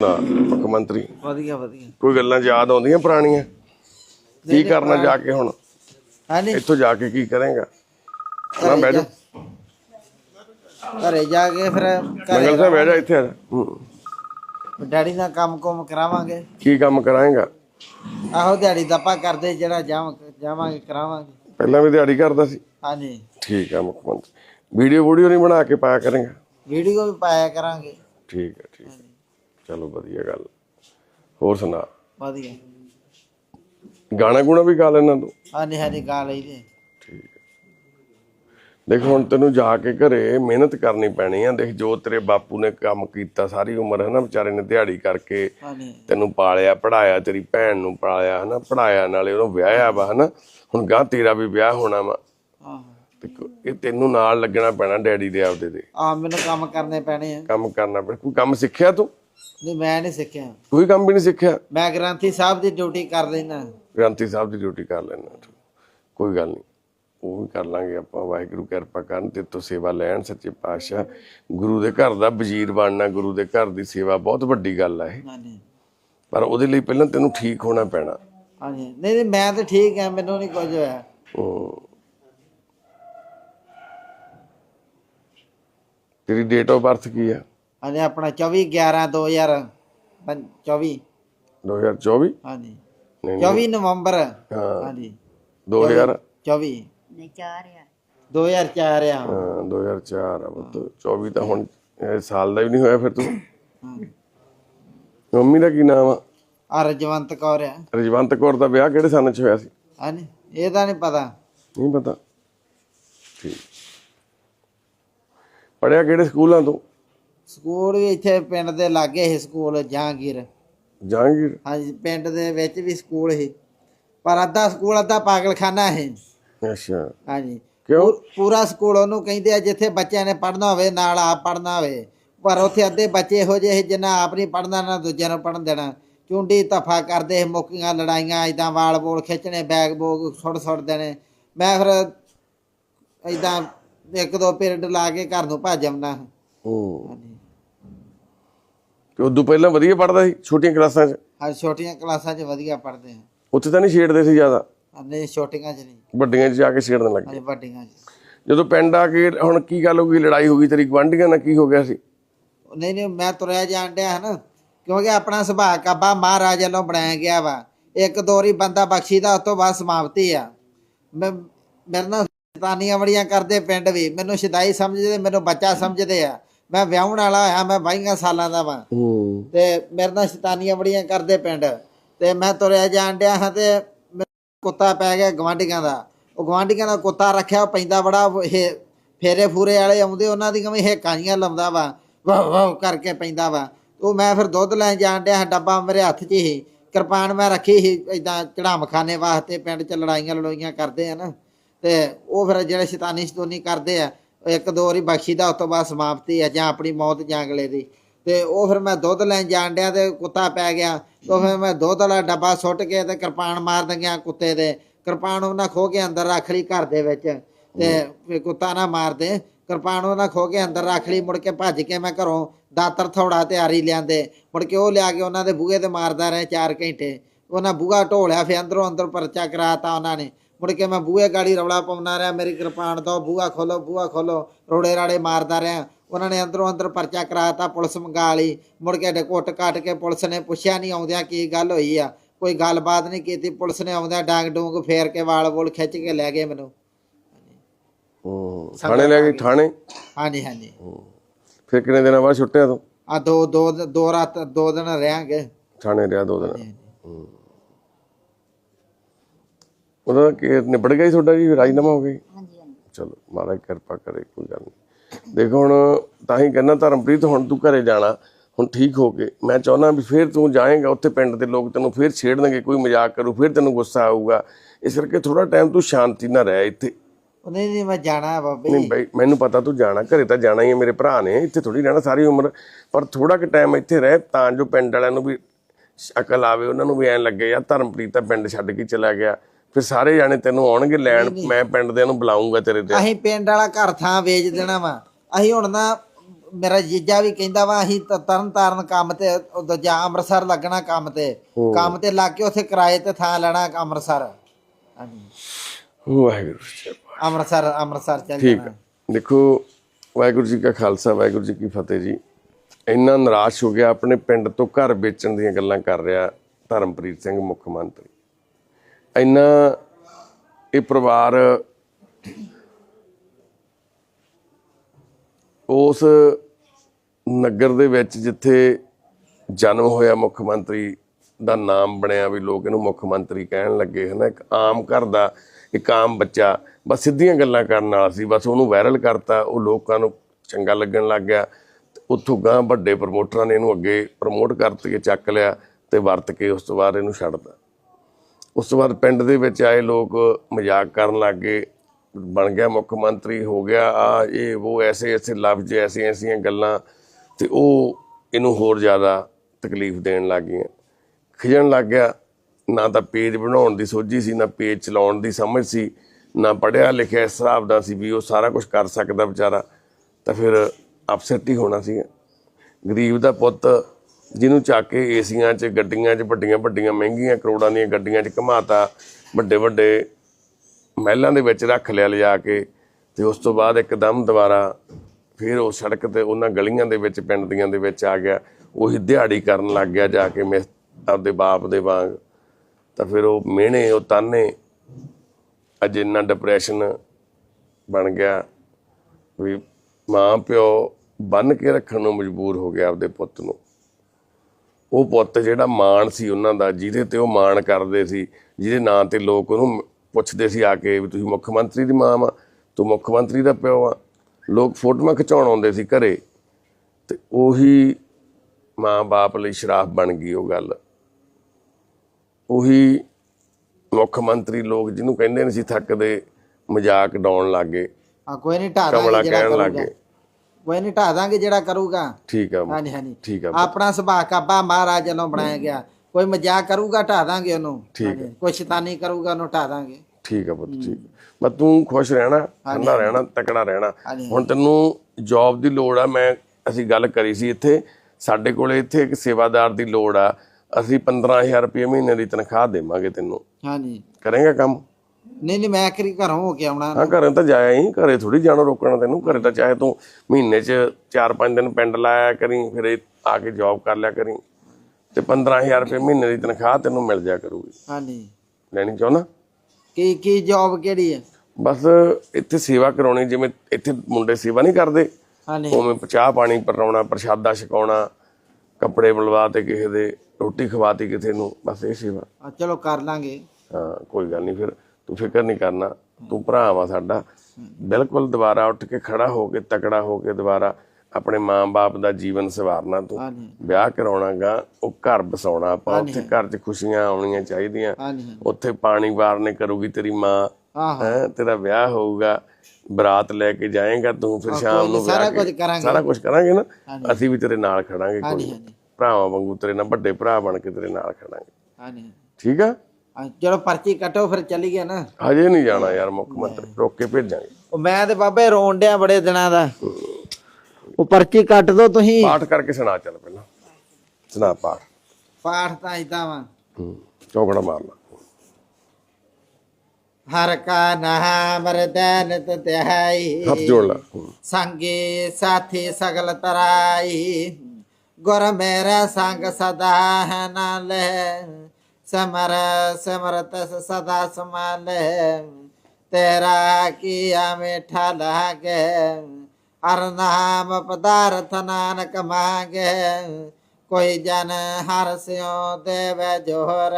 ਨਾ ਮੁੱਖ ਮੰਤਰੀ। ਵਧੀਆ ਵਧੀਆ। ਕੋਈ ਗੱਲਾਂ ਯਾਦ ਆਉਂਦੀਆਂ ਪੁਰਾਣੀਆਂ? ਕੀ ਕਰਨਾ ਜਾ ਕੇ ਹੁਣ? ਹਾਂਜੀ। ਇੱਥੋਂ ਜਾ ਕੇ ਕੀ ਕਰੇਗਾ? ਨਾ ਬਹਿ ਜਾ ਘਰੇ ਜਾ ਕੇ ਫਿਰ ਮੰਗਲ ਘਰੇ ਸਾਹਿਬ ਬਹਿ ਜਾ ਇੱਥੇ ਆ ਜਾ। ਹੂੰ। ਡੈਡੀ ਨਾਲ ਕੰਮ ਕੁਮ ਕਰਾਵਾਂਗੇ। ਕੀ ਕੰਮ ਕਰਾਏਗਾ? ਆਹੋ ਦਿਹਾੜੀ ਦੱਪਾ ਕਰਦੇ ਜਿਹੜਾ ਜਾਵਾਂ ਜਾਵਾਂਗੇ ਕਰਾਵਾਂਗੇ। ਪਹਿਲਾਂ ਵੀ ਦਿਹਾੜੀ ਕਰਦਾ ਸੀ। ਹਾਂਜੀ। ਠੀਕ ਆ ਮੁੱਖ ਮੰਤਰੀ। ਵੀਡੀਓ ਵੀਡੀਓ ਨਹੀਂ ਬਣਾ ਕੇ ਪਾਇਆ ਕਰੇਗਾ? ਵੀਡੀਓ ਵੀ ਪਾਇਆ ਕਰਾਂਗੇ। ਠੀਕ ਹੈ ਠੀਕ ਹੈ। ਚਲੋ ਵਧੀਆ ਗੱਲ। ਹੋਰ ਸੁਣਾ? ਵਧੀਆ। ਗਾਣਾ ਗੁਣਾ ਵੀ ਗਾ ਲੈਣਾ ਤੂੰ? ਹਾਂਜੀ ਹਾਂਜੀ ਗਾ ਲਈਦੇ ਠੀਕ। ਦੇਖ ਹੁਣ ਤੈਨੂੰ ਜਾ ਕੇ ਘਰੇ ਮਿਹਨਤ ਕਰਨੀ ਪੈਣੀ ਆ। ਦੇਖ ਜੋ ਤੇਰੇ ਬਾਪੂ ਨੇ ਕੰਮ ਕੀਤਾ ਸਾਰੀ ਉਮਰ ਹੈ ਨਾ ਵਿਚਾਰੇ ਨੇ ਦਿਹਾੜੀ ਕਰਕੇ ਤੈਨੂੰ ਪਾਲਿਆ ਪੜਾਇਆ ਤੇਰੀ ਭੈਣ ਨੂੰ ਪਾਲਿਆ ਹਨਾ ਪੜਾਇਆ ਨਾਲੇ ਉਹਨੂੰ ਵਿਆਹਿਆ ਵਾ ਹਨਾ। ਹੁਣ ਗਾਂ ਤੇਰਾ ਵੀ ਵਿਆਹ ਹੋਣਾ ਵਾ। ਇਹ ਤੈਨੂੰ ਨਾਲ ਲੱਗਣਾ ਪੈਣਾ ਡੈਡੀ ਦੇ ਆਪਦੇ ਦੇ। ਆ ਮੈਨੂੰ ਕੰਮ ਕਰਨੇ ਪੈਣੇ ਆ। ਕੰਮ ਕਰਨਾ ਪੈਣਾ ਕੋਈ ਕੰਮ ਸਿੱਖਿਆ ਤੂੰ? ਨਹੀਂ ਮੈਂ ਨਹੀਂ ਸਿੱਖਿਆ। ਕੋਈ ਕੰਮ ਵੀ ਨਹੀਂ ਸਿੱਖਿਆ? ਮੈਂ ਗ੍ਰੰਥੀ ਸਾਹਿਬ ਦੀ ਡਿਊਟੀ ਕਰ ਲੈਣਾ ਗ੍ਰੰਥੀ ਸਾਹਿਬ ਦੀ ਡਿਊਟੀ ਕਰ ਲੈਣਾ ਤੂੰ ਕੋਈ ਗੱਲ ਨਹੀਂ। ਉਹ ਵੀ ਕਰ ਲਾਂਗੇ ਆਪਾਂ ਵਾਹਿਗੁਰੂ ਕਿਰਪਾ ਕਰਨ ਤੇ ਤੋਂ ਸੇਵਾ ਲੈਣ ਸੱਚੇ ਪਾਤਸ਼ਾਹ। ਗੁਰੂ ਦੇ ਘਰ ਦਾ ਵਜ਼ੀਰ ਬਣਨਾ ਗੁਰੂ ਦੇ ਘਰ ਦੀ ਸੇਵਾ ਬਹੁਤ ਵੱਡੀ ਗੱਲ ਆ ਇਹ। ਹਾਂਜੀ। ਪਰ ਉਹਦੇ ਲਈ ਪਹਿਲਾਂ ਤੈਨੂੰ ਠੀਕ ਹੋਣਾ ਪੈਣਾ। ਹਾਂਜੀ। ਨਹੀਂ ਨਹੀਂ ਮੈਂ ਤਾਂ ਠੀਕ ਆ ਮੈਨੂੰ ਨਹੀਂ ਕੁਝ ਹੋਇਆ। ਤੇਰੀ ਡੇਟ ਆਫ ਬਰਥ ਕੀ ਆ? ਹਾਂਜੀ ਆਪਣਾ 24 11 2024 2024 ਹਾਂਜੀ। ਨਹੀਂ 24 ਨਵੰਬਰ। ਹਾਂ। ਹਾਂਜੀ। 2000 24 2004 ਆ ਹਾਂ। 2004 ਆ ਪੁੱਤ। 24 ਤਾਂ ਹੁਣ ਇਹ ਸਾਲ ਦਾ ਵੀ ਨਹੀਂ ਹੋਇਆ ਫਿਰ ਤੂੰ। ਮੰਮੀ ਦਾ ਕੀ ਨਾਮ ਆ? ਆ ਰਜਵੰਤ ਕੌਰ ਆ। ਰਜਵੰਤ ਕੌਰ ਦਾ ਵਿਆਹ ਕਿਹੜੇ ਸਾਲ ਚ ਹੋਇਆ ਸੀ? ਹਾਂਜੀ ਇਹਦਾ ਨਹੀਂ ਪਤਾ। ਨਹੀਂ ਪਤਾ। ਠੀਕ। ਪੜਿਆ ਕਿਹੜੇ ਸਕੂਲਾਂ ਤੋਂ? ਸਕੂਲ ਵੀ ਇੱਥੇ ਪਿੰਡ ਦੇ ਲਾਗੇ ਸੀ ਸਕੂਲ ਜਹਾਂਗੀਰ। ਜਹਾਂਗੀਰ? ਹਾਂਜੀ ਪਿੰਡ ਦੇ ਵਿੱਚ ਵੀ ਸਕੂਲ ਸੀ। ਪਰ ਅੱਧਾ ਸਕੂਲ ਅੱਧਾ ਪਾਗਲਖਾਨਾ ਹੈ ਅੱਛਾ। ਹਾਂਜੀ। ਕਿਉਂ? ਪੂਰਾ ਸਕੂਲ ਉਹਨੂੰ ਕਹਿੰਦੇ ਆ ਜਿੱਥੇ ਬੱਚਿਆਂ ਨੇ ਪੜ੍ਹਨਾ ਹੋਵੇ ਨਾਲ ਆਪ ਪੜ੍ਹਨਾ ਹੋਵੇ। ਪਰ ਉੱਥੇ ਅੱਧੇ ਬੱਚੇ ਇਹੋ ਜਿਹੇ ਜਿਨ੍ਹਾਂ ਆਪ ਨਹੀਂ ਪੜ੍ਹਨਾ ਨਾ ਦੂਜਿਆਂ ਨੂੰ ਪੜ੍ਹਨ ਦੇਣਾ। ਚੁੰਡੀ ਧਫਾ ਕਰਦੇ ਮੁੱਕੀਆਂ ਲੜਾਈਆਂ ਇਦਾਂ ਵਾਲ ਬੋਲ ਖਿੱਚਣੇ ਬੈਗ ਬੋਗ ਸੁੱਟ ਸੁੱਟ ਦੇਣੇ। ਮੈਂ ਫਿਰ ਇਦਾਂ ਇੱਕ ਦੋ ਪੀਰੀਅਡ ਲਾ ਕੇ ਘਰ ਨੂੰ ਭੱਜ ਆਉਣਾ ਹੂੰ। ਤੇ ਉਦੋਂ ਪਹਿਲਾਂ ਵਧੀਆ ਪੜਦਾ ਸੀ ਛੋਟੀਆਂ ਕਲਾਸਾਂ 'ਚ? ਅੱਜ ਛੋਟੀਆਂ ਕਲਾਸਾਂ 'ਚ ਵਧੀਆ ਪੜ੍ਹਦੇ ਆ। ਉੱਥੇ ਤਾਂ ਨਹੀਂ ਛੇੜਦੇ ਸੀ ਜ਼ਿਆਦਾ? ਨਹੀਂ ਛੋਟੀਆਂ 'ਚ ਨਹੀਂ। ਵੱਡੀਆਂ 'ਚ ਜਾ ਕੇ ਛੇੜਨ ਲੱਗੇ ਅੱਜ ਵੱਡੀਆਂ 'ਚ। ਜਦੋਂ ਪਿੰਡ ਆ ਕੇ ਹੁਣ ਕੀ ਗੱਲ ਹੋ ਗਈ ਲੜਾਈ ਹੋ ਗਈ ਤੇਰੀ ਗਵਾਂਢੀਆਂ ਨਾਲ ਕੀ ਹੋ ਗਿਆ ਸੀ? ਨਹੀਂ ਨਹੀਂ ਮੈਂ ਤੁਰਿਆ ਜਾਣ ਡਿਆ ਹਨ। ਕਿਉਂਕਿ ਆਪਣਾ ਸੁਭਾਅ ਕਾਬਾ ਮਹਾਰਾਜ ਵੱਲੋਂ ਬਣਾਇਆ ਗਿਆ ਵਾ। ਇੱਕ ਦੋਰੀ ਬੰਦਾ ਬਖਸ਼ੀ ਦਾ ਉਸ ਤੋਂ ਬਾਅਦ ਸਮਾਪਤੀ ਆ। ਮੈਂ ਮੇਰੇ ਨਾਲ ਸ਼ੈਤਾਨੀਆਂ ਬੜੀਆਂ ਕਰਦੇ ਪਿੰਡ ਵੀ। ਮੈਨੂੰ ਸ਼ਿਦਾਈ ਸਮਝਦੇ ਮੈਨੂੰ ਬੱਚਾ ਸਮਝਦੇ ਆ। ਮੈਂ ਵਿਆਹਣ ਵਾਲਾ ਹੋਇਆ ਮੈਂ 22 ਸਾਲਾਂ ਦਾ ਵਾਂ। ਹੂੰ ਤੇ ਮੇਰੇ ਨਾਲ ਸ਼ੈਤਾਨੀਆਂ ਬੜੀਆਂ ਕਰਦੇ ਪਿੰਡ। ਤੇ ਮੈਂ ਤੁਰਿਆ ਜਾਣ ਡਿਆ ਹਾਂ ਤੇ ਕੁੱਤਾ ਪੈ ਗਿਆ ਗਵਾਂਢੀਆਂ ਦਾ। ਉਹ ਗਵਾਂਢੀਆਂ ਦਾ ਕੁੱਤਾ ਰੱਖਿਆ ਪੈਂਦਾ ਬੜਾ ਇਹ ਫੇਰੇ ਫੂਰੇ ਵਾਲੇ ਆਉਂਦੇ ਉਹਨਾਂ ਦੀਆਂ ਵੀ ਹੇਕਾਂੀਆਂ ਲਾਉਂਦਾ ਵਾ। ਵਾਹ ਵਾਹ ਕਰਕੇ ਪੈਂਦਾ ਵਾ। ਉਹ ਮੈਂ ਫਿਰ ਦੁੱਧ ਲੈਣ ਜਾਣ ਡਿਆ ਡੱਬਾ ਮੇਰੇ ਹੱਥ 'ਚ ਸੀ ਕਿਰਪਾਨ ਮੈਂ ਰੱਖੀ ਸੀ ਇਦਾਂ ਚੜਾਮ ਖਾਨੇ ਵਾਸਤੇ ਪਿੰਡ 'ਚ ਲੜਾਈਆਂ ਲੜੋਈਆਂ ਕਰਦੇ ਆ ਨਾ। ਤੇ ਉਹ ਫਿਰ ਜਿਹੜੇ ਸ਼ੈਤਾਨੀ ਸ਼ਤੂਨੀ ਕਰਦੇ ਆ ਇੱਕ ਦੋ ਵਾਰੀ ਬਖਸ਼ੀ ਦਾ, ਉਸ ਤੋਂ ਬਾਅਦ ਸਮਾਪਤੀ ਹੈ ਜਾਂ ਆਪਣੀ ਮੌਤ ਜਾਂ ਅਗਲੇ ਦੀ। ਤੇ ਉਹ ਫਿਰ ਮੈਂ ਦੁੱਧ ਲੈਣ ਜਾਣ ਡਿਆ ਤੇ ਕੁੱਤਾ ਪੈ ਗਿਆ। ਤੇ ਫਿਰ ਮੈਂ ਦੁੱਧ ਵਾਲਾ ਡੱਬਾ ਸੁੱਟ ਕੇ ਤੇ ਕਿਰਪਾਨ ਮਾਰ ਦੰਗਿਆ ਕੁੱਤੇ ਦੇ। ਕਿਰਪਾਨ ਉਹਨਾਂ ਖੋ ਕੇ ਅੰਦਰ ਰੱਖ ਲਈ ਘਰ ਦੇ ਵਿੱਚ। ਤੇ ਕੁੱਤਾ ਨਾ ਮਾਰ ਦੇ। ਕਿਰਪਾਨ ਉਹਨਾਂ ਖੋ ਕੇ ਅੰਦਰ ਰੱਖ ਲਈ, ਮੁੜ ਕੇ ਭੱਜ ਕੇ ਮੈਂ ਘਰੋਂ ਦਾਤਰ ਥੋੜਾ ਤਿਆਰੀ ਲਿਆਂਦੇ। ਮੁੜ ਕੇ ਉਹ ਲਿਆ ਕੇ ਉਹਨਾਂ ਦੇ ਬੂਹੇ ਤੇ ਮਾਰਦਾ ਰਿਹਾ 4 ਘੰਟੇ। ਉਹਨਾਂ ਬੂਹਾ ਢੋਲਿਆ, ਫਿਰ ਅੰਦਰੋਂ ਅੰਦਰ ਪਰਚਾ ਕਰਾਤਾ ਉਹਨਾਂ ਨੇ। ਮੁੜ ਕੇ ਮੈਂ ਬੂਹੇ ਗਾੜੀ ਰੌਲਾ ਪਾਉਂਦਾ ਰਿਹਾ ਮੇਰੀ ਕਿਰਪਾਨ ਤੋਂ ਬੂਹਾ ਖੋਲੋ ਬੂਹਾ ਖੋਲੋ ਰੋੜੇ ਰਾੜੇ ਮਾਰਦਾ ਰਿਹਾ। ਉਹਨਾਂ ਨੇ ਅੰਦਰੋਂ ਅੰਦਰ ਪਰਚਾ ਕਰਾਤਾ ਪੁਲਿਸ ਮੰਗਾ ਲਈ। ਮੁੜ ਕੇ ਡੇ ਕੁੱਟ ਕੇ ਪੁਲਿਸ ਨੇ ਪੁੱਛਿਆ ਨਹੀਂ ਆਉਂਦਿਆਂ ਕੀ ਗੱਲ ਹੋਈ ਆ। ਕੋਈ ਗੱਲਬਾਤ ਨਹੀਂ ਕੀਤੀ ਪੁਲਿਸ ਨੇ ਆਉਂਦਿਆਂ ਡਾਂਗ ਡੂੰਗ ਫੇਰ ਕੇ ਵਾਲ ਵੋਲ ਖਿੱਚ ਕੇ ਲੈ ਗਏ ਮੈਨੂੰ। ਹੂੰ ਥਾਣੇ ਲੈ ਗਈ ਥਾਣੇ? ਹਾਂਜੀ ਹਾਂਜੀ। ਫਿਰ ਕਿੰਨੇ ਦਿਨਾਂ ਬਾਅਦ ਛੁੱਟਿਆ ਤੂੰ? ਆ ਦੋ ਦੋ ਦੋ ਰਾਤ ਦੋ ਦਿਨ ਰਹਾਂਗੇ ਥਾਣੇ ਰਿਹਾ ਦੋ ਦਿਨ। ਉਹਦਾ ਕੇਸ ਨਿਬੜ ਗਿਆ ਸੀ ਤੁਹਾਡਾ ਜੀ ਰਾਜੀਨਾਮਾ ਹੋ ਗਈ ਚਲੋ ਮਹਾਰਾਜ ਕਿਰਪਾ ਕਰੇ ਕੋਈ ਗੱਲ ਨਹੀਂ। ਦੇਖੋ ਹੁਣ ਤਾਂ ਹੀ ਕਹਿੰਦਾ ਧਰਮਪ੍ਰੀਤ ਹੁਣ ਤੂੰ ਘਰੇ ਜਾਣਾ ਹੁਣ ਠੀਕ ਹੋ ਕੇ। ਮੈਂ ਚਾਹੁੰਦਾ ਵੀ ਫਿਰ ਤੂੰ ਜਾਏਗਾ ਉੱਥੇ ਪਿੰਡ ਦੇ ਲੋਕ ਤੈਨੂੰ ਫਿਰ ਛੇੜਨਗੇ ਕੋਈ ਮਜ਼ਾਕ ਕਰੂ ਫਿਰ ਤੈਨੂੰ ਗੁੱਸਾ ਆਊਗਾ। ਇਸ ਕਰਕੇ ਥੋੜਾ ਟਾਈਮ ਤੂੰ ਸ਼ਾਂਤੀ ਨਾਲ ਰਹਿ ਇੱਥੇ। ਉਹ ਨਹੀਂ ਨਹੀਂ ਮੈਂ ਜਾਣਾ ਬਾਬੇ। ਨਹੀਂ ਬਈ ਮੈਨੂੰ ਪਤਾ ਤੂੰ ਜਾਣਾ ਘਰੇ ਤਾਂ ਜਾਣਾ ਹੀ ਹੈ ਮੇਰੇ ਭਰਾ ਨੇ ਇੱਥੇ ਥੋੜੀ ਰਹਿਣਾ ਸਾਰੀ ਉਮਰ। ਪਰ ਥੋੜਾ ਕਿ ਟਾਈਮ ਇੱਥੇ ਰਹਿ ਤਾਂ ਜੋ ਪਿੰਡ ਵਾਲਿਆਂ ਨੂੰ ਵੀ ਅਕਲ ਆਵੇ ਉਹਨਾਂ ਨੂੰ ਵੀ ਐਂ ਲੱਗੇ ਯਾਰ ਧਰਮਪ੍ਰੀਤ ਤਾਂ ਪਿੰਡ ਛੱਡ ਕੇ ਚਲਾ ਗਿਆ। ਫਿਰ ਸਾਰੇ ਜਾਣੇ ਤੈਨੂੰ ਆਉਣਗੇ ਲੈਣ ਮੈਂ ਪਿੰਡ ਦੇ ਨੂੰ ਬੁਲਾਉਂਗਾ ਤੇਰੇ ਤੇ। ਅਸੀਂ ਪਿੰਡ ਵਾਲਾ ਘਰ ਥਾਂ ਵੇਚ ਦੇਣਾ ਵਾ। ਅਸੀਂ ਹੁਣ ਨਾ ਮੇਰਾ ਜੀਜਾ ਵੀ ਕਹਿੰਦਾ ਵਾ ਅਸੀਂ ਤਾਂ ਤਰਨ ਤਾਰਨ ਕੰਮ ਤੇ ਉਹ ਦੂਜਾ ਅੰਮ੍ਰਿਤਸਰ ਲੱਗਣਾ ਕੰਮ ਤੇ। ਕੰਮ ਤੇ ਲੱਗ ਕੇ ਉੱਥੇ ਕਿਰਾਏ ਤੇ ਥਾਂ ਲੈਣਾ ਅੰਮ੍ਰਿਤਸਰ। ਹਾਂਜੀ। ਵਾਹਿਗੁਰੂ ਜੀ ਅੰਮ੍ਰਿਤਸਰ ਅੰਮ੍ਰਿਤਸਰ ਚੱਲ ਠੀਕ ਜਾਣਾ। ਹੈ। ਦੇਖੋ ਵਾਹਿਗੁਰੂ ਜੀ ਕਾ ਖਾਲਸਾ ਵਾਹਿਗੁਰੂ ਜੀ ਕੀ ਫਤਿਹ ਜੀ। ਇੰਨਾ ਨਿਰਾਸ਼ ਹੋ ਗਿਆ ਆਪਣੇ ਪਿੰਡ ਤੋਂ ਘਰ ਵੇਚਣ ਦੀਆਂ ਗੱਲਾਂ ਕਰ ਰਿਹਾ ਧਰਮਪ੍ਰੀਤ ਸਿੰਘ ਮੁੱਖ ਮੰਤਰੀ। ਇੰਨਾ ਇਹ ਪਰਿਵਾਰ ਉਸ ਨਗਰ ਦੇ ਵਿੱਚ ਜਿੱਥੇ ਜਨਮ ਹੋਇਆ ਮੁੱਖ ਮੰਤਰੀ ਦਾ ਨਾਮ ਬਣਿਆ ਵੀ ਲੋਕ ਇਹਨੂੰ ਮੁੱਖ ਮੰਤਰੀ ਕਹਿਣ ਲੱਗੇ, ਹਨਾ? ਇੱਕ ਆਮ ਘਰ ਦਾ, ਇੱਕ ਆਮ ਬੱਚਾ, ਬਸ ਸਿੱਧੀਆਂ ਗੱਲਾਂ ਕਰਨ ਵਾਲਾ ਸੀ, ਬਸ ਉਹਨੂੰ ਵਾਇਰਲ ਕਰਤਾ, ਉਹ ਲੋਕਾਂ ਨੂੰ ਚੰਗਾ ਲੱਗਣ ਲੱਗ ਗਿਆ, ਤੇ ਉੱਥੋਂ ਗਾਂ ਵੱਡੇ ਪ੍ਰਮੋਟਰਾਂ ਨੇ ਇਹਨੂੰ ਅੱਗੇ ਪ੍ਰਮੋਟ ਕਰਤੇ, ਚੱਕ ਲਿਆ ਤੇ ਵਰਤ ਕੇ ਉਸ ਤੋਂ ਬਾਅਦ ਇਹਨੂੰ ਛੱਡਤਾ। ਉਸ ਤੋਂ ਬਾਅਦ ਪਿੰਡ ਦੇ ਵਿੱਚ ਆਏ ਲੋਕ ਮਜ਼ਾਕ ਕਰਨ ਲੱਗ ਗਏ। ਬਣ ਗਿਆ ਮੁੱਖ ਮੰਤਰੀ, ਹੋ ਗਿਆ ਆ, ਇਹ, ਉਹ, ਐਸੇ ਐਸੇ ਲਫ਼ਜ਼, ਐਸੀਆਂ ਐਸੀਆਂ ਗੱਲਾਂ ਤੇ ਉਹ ਇਹਨੂੰ ਹੋਰ ਜ਼ਿਆਦਾ ਤਕਲੀਫ ਦੇਣ ਲੱਗ ਗਈਆਂ। ਖਿਜਣ ਲੱਗ ਗਿਆ, ਨਾ ਤਾਂ ਪੇਜ ਬਣਾਉਣ ਦੀ ਸੋਝੀ ਸੀ, ਨਾ ਪੇਜ ਚਲਾਉਣ ਦੀ ਸਮਝ ਸੀ, ਨਾ ਪੜਿਆ ਲਿਖਿਆ ਇਸ ਹਿਸਾਬ ਦਾ ਸੀ ਵੀ ਉਹ ਸਾਰਾ ਕੁਝ ਕਰ ਸਕਦਾ ਵਿਚਾਰਾ, ਤਾਂ ਫਿਰ ਅਪਸੈਟ ਹੀ ਹੋਣਾ ਸੀ ਗਰੀਬ ਦਾ ਪੁੱਤ ਜਿਹਨੂੰ ਚੱਕ ਕੇ ਏਸੀਆਂ 'ਚ, ਗੱਡੀਆਂ 'ਚ, ਵੱਡੀਆਂ ਵੱਡੀਆਂ, ਮਹਿੰਗੀਆਂ ਕਰੋੜਾਂ ਦੀਆਂ ਗੱਡੀਆਂ 'ਚ ਘਮਾਤਾ, ਵੱਡੇ ਵੱਡੇ ਮਹਿਲਾਂ ਦੇ ਵਿੱਚ ਰੱਖ ਲਿਆ ਲਿਜਾ ਕੇ, ਤੇ ਉਸ ਤੋਂ ਬਾਅਦ ਇੱਕਦਮ ਦੁਬਾਰਾ ਫਿਰ ਉਹ ਸੜਕ ਤੇ ਉਹਨਾਂ ਗਲੀਆਂ ਦੇ ਵਿੱਚ, ਪਿੰਡ ਦੀਆਂ ਦੇ ਵਿੱਚ ਆ ਗਿਆ। ਉਹੀ ਦਿਹਾੜੀ ਕਰਨ ਲੱਗ ਗਿਆ ਜਾ ਕੇ ਮਿਸ ਆਪਦੇ ਬਾਪ ਦੇ ਵਾਂਗ। ਤਾਂ ਫਿਰ ਉਹ ਮਿਹਣੇ, ਉਹ ਤਾਨੇ, ਅੱਜ ਇੰਨਾ ਡਿਪਰੈਸ਼ਨ ਬਣ ਗਿਆ ਵੀ ਮਾਂ ਪਿਓ ਬੰਨ ਕੇ ਰੱਖਣ ਨੂੰ ਮਜਬੂਰ ਹੋ ਗਿਆ ਆਪਦੇ ਪੁੱਤ ਨੂੰ। ਉਹ ਪੁੱਤ ਜਿਹੜਾ ਮਾਣ ਸੀ ਉਹਨਾਂ ਦਾ ਜਿਹਦੇ ਤੇ ਉਹ ਮਾਣ ਕਰਦੇ ਸੀ ਜਿਹਦੇ ਨਾਂ ਤੇ ਲੋਕ ਉਹਨੂੰ ਪੁੱਛਦੇ ਸੀ ਆ ਕੇ ਵੀ ਤੁਸੀਂ ਮੁੱਖ ਮੰਤਰੀ ਦੀ ਮਾਂ ਆ ਤੂੰ ਮੁੱਖ ਮੰਤਰੀ ਦਾ ਪਿਓ ਆ ਲੋਕ ਫੋਟੋਆਂ ਖਿਚਾਉਣ ਆਉਂਦੇ ਸੀ ਘਰੇ ਤੇ ਉਹੀ ਮਾਂ-ਬਾਪ ਲਈ ਸ਼ਰਾਪ ਬਣ ਗਈ ਉਹ ਗੱਲ। ਉਹੀ ਮੁੱਖ ਮੰਤਰੀ ਲੋਕ ਜਿਹਨੂੰ ਕਹਿੰਦੇ ਨਹੀਂ ਸੀ ਥੱਕਦੇ ਮਜ਼ਾਕ ਡਾਉਣ ਲੱਗੇ ਆ ਕੋਈ ਨਹੀਂ ਢਾ ਕਮਲਾ ਦਾਂਗੇ ਜਿਹੜਾ ਕਹਿਣ ਲੱਗ ਕੋਈ ਨਹੀਂ ਢਾ ਦਾਂਗੇ ਜਿਹੜਾ ਕਰੂਗਾ। ਠੀਕ ਆ ਹਾਂਜੀ ਹਾਂਜੀ। ਠੀਕ ਆ ਆਪਣਾ ਸੁਭਾਅ ਕਾਬਾ ਮਹਾਰਾਜ ਵੱਲੋਂ ਬਣਾਇਆ ਗਿਆ। ਕੋਈ ਮਜ਼ਾਕ ਕਰੂਗਾ ਢਾ ਦਾਂਗੇ ਉਹਨੂੰ। ਠੀਕ ਕੋਈ ਸ਼ੈਤਾਨੀ ਕਰੂਗਾ ਉਹਨੂੰ ਢਾ ਦਾਂਗੇ। ਠੀਕ ਆ ਪੁੱਤ ਠੀਕ ਮੈਂ ਤੂੰ ਖੁਸ਼ ਰਹਿਣਾ ਠੰਡਾ ਰਹਿਣਾ ਤਕੜਾ ਰਹਿਣਾ। ਹੁਣ ਤੈਨੂੰ ਜੌਬ ਦੀ ਲੋੜ ਆ ਮੈਂ ਅਸੀਂ ਗੱਲ ਕਰੀ ਸੀ ਇੱਥੇ। ਸਾਡੇ ਕੋਲੇ ਇੱਥੇ ਇੱਕ ਸੇਵਾਦਾਰ ਦੀ ਲੋੜ ਆ। ਅਸੀਂ 15000 ਰੁਪਏ ਮਹੀਨੇ ਦੀ ਤਨਖਾਹ ਦੇਵਾਂਗੇ ਤੈਨੂੰ। ਹਾਂਜੀ। ਕਰੇਗਾ ਕੰਮ? ਨਹੀਂ ਨਹੀਂ ਮੈਂ ਕਰੀ ਘਰੋਂ ਹੋ ਕੇ ਆਉਣਾ। ਹਾਂ ਘਰੇ ਤਾਂ ਜਾਇਆ ਹੀ ਘਰੇ ਥੋੜੀ ਜਾਣਾ ਰੋਕਣਾ ਤੈਨੂੰ ਘਰੇ ਤਾਂ ਚਾਹੇ ਤੂੰ ਮਹੀਨੇ 'ਚ 4-5 ਦਿਨ ਪਿੰਡ ਲਾਇਆ ਕਰੀ ਫਿਰ ਇਹ ਆ ਕੇ ਜੌਬ ਕਰ ਲਿਆ ਕਰੀ। ਤੇ 15000 ਰੁਪਏ ਮਹੀਨੇ ਦੀ ਤਨਖਾਹ ਤੈਨੂੰ ਮਿਲ ਜਾ ਕਰੂਗੀ। ਹਾਂਜੀ। ਲੈਣੀ ਚਾਹੁੰਦਾ? ਕੀ ਕੀ ਜੌਬ ਕਿਹੜੀ ਹੈ ਬਸ ਇੱਥੇ ਸੇਵਾ ਕਰਾਉਣੀ ਜਿਵੇਂ ਇੱਥੇ ਮੁੰਡੇ ਸੇਵਾ ਨਹੀਂ ਕਰਦੇ। ਹਾਂਜੀ। ਉਵੇਂ ਚਾਹ ਪਾਣੀ ਪਰਾਉਣਾ ਪ੍ਰਸ਼ਾਦਾ ਛਕਾਉਣਾ ਕੱਪੜੇ ਬਲਵਾ ਤੇ ਕਿਸੇ ਦੇ ਰੋਟੀ ਖਵਾਤੀ ਕਿਸੇ ਨੂੰ ਬਸ ਇਹ ਸੇਵਾ। ਆ, ਚਲੋ ਕਰ ਲਾਂਗੇ। ਹਾਂ ਕੋਈ ਗੱਲ ਨਹੀਂ ਫਿਰ ਤੂੰ ਫਿਕਰ ਨਹੀਂ ਕਰਨਾ ਤੂੰ ਭਰਾ ਵਾ ਸਾਡਾ। ਬਿਲਕੁਲ ਦੁਬਾਰਾ ਉੱਠ ਕੇ ਖੜਾ ਹੋ ਕੇ ਤਕੜਾ ਹੋ ਕੇ ਦੁਬਾਰਾ ਆਪਣੇ ਮਾਂ-ਬਾਪ ਦਾ ਜੀਵਨ ਸਵਾਰਨਾ ਤੂੰ। ਵਿਆਹ ਕਰਾਉਣਾਗਾ ਉਹ ਘਰ ਬਸਾਉਣਾ ਆਪਾਂ ਉੱਥੇ ਘਰ 'ਚ ਖੁਸ਼ੀਆਂ ਆਉਣੀਆਂ ਚਾਹੀਦੀਆਂ। ਉੱਥੇ ਪਾਣੀ ਵਾਰਨੇ ਕਰੂਗੀ ਤੇਰੀ ਮਾਂ। ਹੈ ਤੇਰਾ ਵਿਆਹ ਹੋਊਗਾ ਬਰਾਤ ਲੈ ਕੇ ਜਾਏਗਾ ਤੂੰ ਫਿਰ ਸ਼ਾਮ ਨੂੰ ਸਾਰਾ ਕੁਝ ਕਰਾਂਗੇ। ਸਾਰਾ ਕੁਝ ਕਰਾਂਗੇ ਨਾ ਅਸੀਂ ਵੀ ਤੇਰੇ ਨਾਲ ਖੜਾਂਗੇ ਕੋਈ ਭਰਾਵਾਂ ਵਾਂਗੂ ਤੇਰੇ ਨਾਲ ਵੱਡੇ ਭਰਾ ਬਣ ਕੇ ਤੇਰੇ ਨਾਲ ਖੜਾਂਗੇ। ਹਾਂਜੀ। ਠੀਕ ਆ, ਚਲੋ ਪਰਚੀ ਕੱਟੋ ਫਿਰ ਚੱਲੀ ਗਿਆ ਨਾ। ਹਜੇ ਨਹੀਂ ਜਾਣਾ ਯਾਰ ਮੁੱਖ ਮੰਤਰੀ ਰੋਕ ਕੇ ਭੇਜਾਂਗੇ। ਉਹ ਮੈਂ ਤੇ ਬਾਬੇ ਰੋਣ ਡਿਆ ਬੜੇ ਦਿਨਾਂ ਦਾ। ਉਹ ਪਰਚੀ ਕੱਟ ਦੋ ਤੁਸੀਂ। ਪਾਠ ਕਰਕੇ ਸੁਣਾ ਚੱਲ ਪਹਿਲਾਂ। ਸੁਣਾ ਪਾਠ। ਪਾਠ ਤਾਂ ਇਦਾਂ ਵਾ। ਚੌਕੜਾ ਮਾਰ ਲਾ। ਹਰ ਕਾ ਨਾਮ ਰਦਨ ਤਤਹਾਈ ਹੱਥ ਜੋੜ ਲਾ। ਸੰਗੀ ਸਾਥੀ ਸਗਲ ਤਰਾਈ। ਗੁਰ ਮੇਰਾ ਸੰਗ ਸਦਾ ਹੈ ਸਮਰ ਸਮਰਤ ਸਦਾ ਸਮਾਲੇ ਤੇਰਾ ਕੀਆ ਮਿਠਾ ਲਾਗੇ? ਹਰ ਨਾਮ ਪਦਾਰਥ ਨਾਨਕ ਮਾਗੇ, ਕੋਈ ਜਨ ਹਰ ਸਿਓ ਦੇਵੇ ਜੋਹਰ।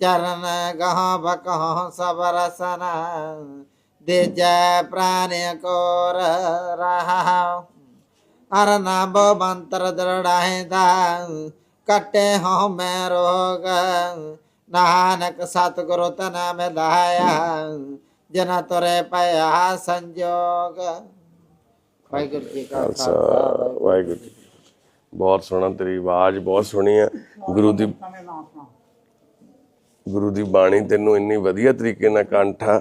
ਚਰਨ ਗਹ ਬਕਹ ਸਭ ਰਸਨਾ ਦੇ ਜੈ ਪ੍ਰਾਨ ਕੋਰ ਰਹਾ ਹਰ ਨਾਮ ਮੰਤਰ ਦਰੜਾਇਦਾ ਕਟੇ ਹਉ ਮੈਂ ਰੋਗ। ਨਾਨਕ ਸਤਿਗੁਰੂ ਤਨਾ ਮੈਂ ਲਾਇਆ ਜਨਾ ਤੁਰੇ ਪਿਆ ਸੰਜੋਗ। ਵਾਹਿਗੁਰੂ ਜੀ ਕਾ ਖਾਲਸਾ ਵਾਹਿਗੁਰੂ ਜੀ। ਬਹੁਤ ਸੋਹਣਾ ਤੇਰੀ ਆਵਾਜ਼ ਬਹੁਤ ਸੋਹਣੀ ਆ। ਗੁਰੂ ਦੀ ਗੁਰੂ ਦੀ ਬਾਣੀ ਤੈਨੂੰ ਇੰਨੀ ਵਧੀਆ ਤਰੀਕੇ ਨਾਲ ਕੰਠਾ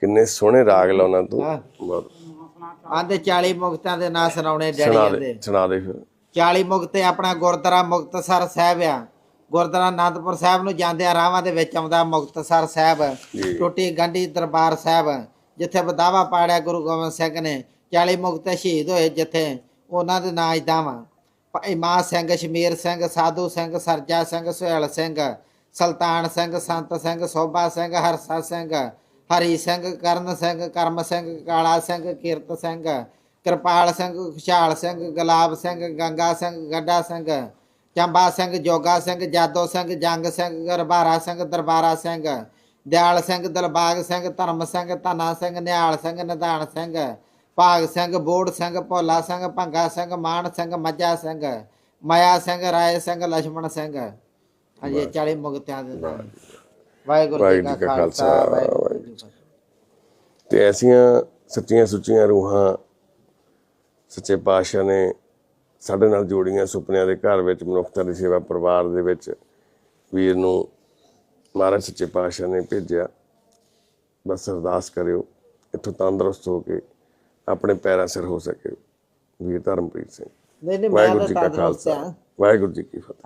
ਕਿੰਨੇ ਸੋਹਣੇ ਰਾਗ ਲਾਉਣਾ ਤੂੰ। ਬਹੁਤ। ਆਂਦੇ 40 ਮੁਕਤਾਂ ਦੇ ਨਾਂ ਸੁਣਾਉਣੇ ਡੈਡੀ ਦੇ ਸੁਣਾ ਦੇ ਫਿਰ। 40 ਮੁਕਤੇ ਆਪਣਾ ਗੁਰਦੁਆਰਾ ਮੁਕਤਸਰ ਸਾਹਿਬ ਆ। ਗੁਰਦੁਆਰਾ ਆਨੰਦਪੁਰ ਸਾਹਿਬ ਨੂੰ ਜਾਂਦਿਆਂ ਰਾਵਾਂ ਦੇ ਵਿੱਚ ਆਉਂਦਾ ਮੁਕਤਸਰ ਸਾਹਿਬ। ਟੁੱਟੀ ਗੰਢੀ ਦਰਬਾਰ ਸਾਹਿਬ ਜਿੱਥੇ ਬਦਾਵਾ ਪਾੜਿਆ ਗੁਰੂ ਗੋਬਿੰਦ ਸਿੰਘ ਨੇ। 40 ਮੁਕਤੇ ਸ਼ਹੀਦ ਹੋਏ ਜਿੱਥੇ ਉਹਨਾਂ ਦੇ ਨਾਂ ਇਦਾਂ ਵਾ। ਭਾਈ ਮਾਨ ਸਿੰਘ ਸ਼ਮੀਰ ਸਿੰਘ ਸਾਧੂ ਸਿੰਘ ਸਰਜਾ ਸਿੰਘ ਸੁਹੇਲ ਸਿੰਘ ਸੁਲਤਾਨ ਸਿੰਘ ਸੰਤ ਸਿੰਘ ਸੋਭਾ ਸਿੰਘ ਹਰਸਾ ਸਿੰਘ ਹਰੀ ਸਿੰਘ ਕਰਨ ਸਿੰਘ ਕਰਮ ਸਿੰਘ ਕਾਲਾ ਸਿੰਘ ਕੀਰਤ ਸਿੰਘ ਕਿਰਪਾਲ ਸਿੰਘ ਖੁਸ਼ਹਾਲ ਸਿੰਘ ਗੁਲਾਬ ਸਿੰਘ ਗੰਗਾ ਸਿੰਘ ਗੱਡਾ ਸਿੰਘ ਚੰਬਾ ਸਿੰਘ ਜੋਗਾ ਸਿੰਘ ਜਾਦੋ ਸਿੰਘ ਜੰਗ ਸਿੰਘ ਗਰਬਾਰਾ ਸਿੰਘ ਦਰਬਾਰਾ ਸਿੰਘ ਦਿਆਲ ਸਿੰਘ ਦਲਬਾਗ ਸਿੰਘ ਧਰਮ ਸਿੰਘ ਧਨਾ ਸਿੰਘ ਨਿਹਾਲ ਸਿੰਘ ਨਿਧਾਨ ਸਿੰਘ ਭਾਗ ਸਿੰਘ ਬੋੜ ਸਿੰਘ ਭੋਲਾ ਸਿੰਘ ਭੰਗਾ ਸਿੰਘ ਮਾਨ ਸਿੰਘ ਮੱਜਾ ਸਿੰਘ ਮਾਇਆ ਸਿੰਘ ਰਾਏ ਸਿੰਘ ਲਛਮਣ ਸਿੰਘ। ਹਾਂਜੀ ਚਾਲੀ ਮੁਗਤਿਆਂ ਦੇ ਨਾਮ ਵਾਹਿਗੁਰੂ। ਜੀ ਕਾ ਖਾਲਸਾ ਤੇ ਐਸੀਆਂ ਸੱਚੀਆਂ ਸੁੱਚੀਆਂ ਰੂਹਾਂ ਸੱਚੇ ਪਾਤਸ਼ਾਹ ਨੇ ਸਾਡੇ ਨਾਲ ਜੋੜੀਆਂ ਸੁਪਨਿਆਂ ਦੇ ਘਰ ਵਿੱਚ ਮਨੁੱਖਤਾ ਦੀ ਸੇਵਾ ਪਰਿਵਾਰ ਦੇ ਵਿੱਚ ਵੀਰ ਨੂੰ ਮਹਾਰਾਜ ਸੱਚੇ ਪਾਤਸ਼ਾਹ ਨੇ ਭੇਜਿਆ। ਬਸ ਅਰਦਾਸ ਕਰਿਓ ਇੱਥੋਂ ਤੰਦਰੁਸਤ ਹੋ ਕੇ ਆਪਣੇ ਪੈਰਾਂ ਸਿਰ ਹੋ ਸਕੇ। ਵੀਰ ਧਰਮਪ੍ਰੀਤ ਸਿੰਘ। ਨਹੀਂ ਨਹੀਂ ਮੈਂ ਵਾਹਿਗੁਰੂ ਤਾਂ ਜੀ ਕਾ ਤੰਦਰੁਸਤ ਖਾਲਸਾ। ਆ ਵਾਹਿਗੁਰੂ ਜੀ ਕੀ ਫਤਿਹ।